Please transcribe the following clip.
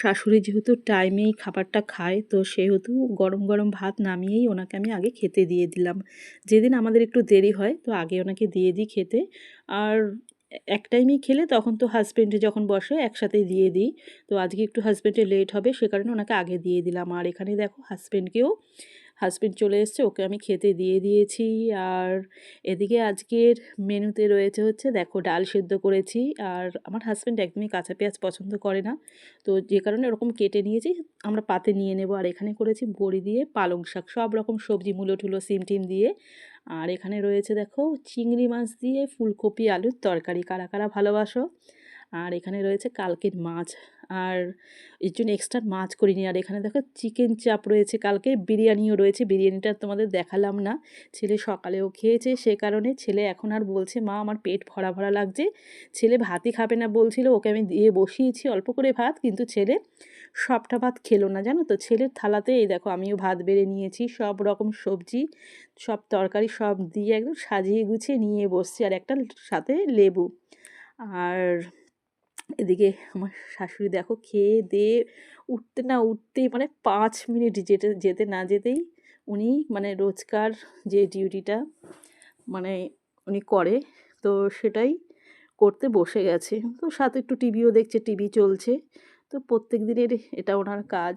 শাশুড়ি যেহেতু টাইমেই খাবারটা খায়, তো সেহেতু গরম গরম ভাত নামিয়েই ওনাকে আমি আগে খেতে দিয়ে দিলাম। যেদিন আমাদের একটু দেরি হয়, তো আগে ওনাকে দিয়ে দিই খেতে। আর এক টাইমেই খেলে তখন তো হাজব্যান্ডে যখন বসে, একসাথে দিয়ে দিই। তো আজকে একটু হাজব্যান্ডে লেট হবে, সে কারণে ওনাকে আগে দিয়ে দিলাম। আর এখানে দেখো হাজব্যান্ডকেও হাজব্যান্ড চলে এসছে, ওকে আমি খেতে দিয়ে দিয়েছি। আর এদিকে আজকের মেনুতে রয়েছে হচ্ছে, দেখো ডাল সেদ্ধ করেছি। আর আমার হাজব্যান্ড একদমই কাঁচা পেঁয়াজ পছন্দ করে না। তো যে কারণে ওরকম কেটে নিয়েছি, আমরা পাতে নিয়ে নেব। আর এখানে করেছি বড়ি দিয়ে পালং শাক, সব রকম সবজি মূলো ঠুলো সিম টিম দিয়ে। আর এখানে রয়েছে, দেখো চিংড়ি মাছ দিয়ে ফুলকপি, আলুর তরকারি। কারা কারা ভালোবাসো? আর এখানে রয়েছে কালকের মাছ। আর এর জন্য এক্সট্রা মাছ করিনি। আর এখানে দেখো চিকেন চাপ রয়েছে কালকে, বিরিয়ানিও রয়েছে। বিরিয়ানিটা তোমাদের দেখালাম না। ছেলে সকালেও খেয়েছে, সে কারণে ছেলে এখন আর বলছে, মা, আমার পেট ভরা ভরা লাগছে। ছেলে ভাতই খাবে না, বলছিল। ওকে আমি দিয়ে বসিয়েছি অল্প করে ভাত, কিন্তু ছেলে সবটা ভাত খেলো না, জানো তো? ছেলের থালাতে এই দেখো আমিও ভাত বেড়ে নিয়েছি, সব রকম সবজি, সব তরকারি সব দিয়ে একদম সাজিয়ে গুছিয়ে নিয়ে বসছি। আর একটা সাথে লেবু। আর এদিকে আমার শাশুড়ি দেখো খেয়ে দিয়ে উঠতে না উঠতেই মানে পাঁচ মিনিট যেতে যেতে না যেতেই উনি মানে রোজকার যে ডিউটিটা মানে উনি করে, তো সেটাই করতে বসে গেছে। তো সাথে একটু টিভিও দেখছে, টিভি চলছে। তো প্রত্যেক দিনের এটা ওনার কাজ।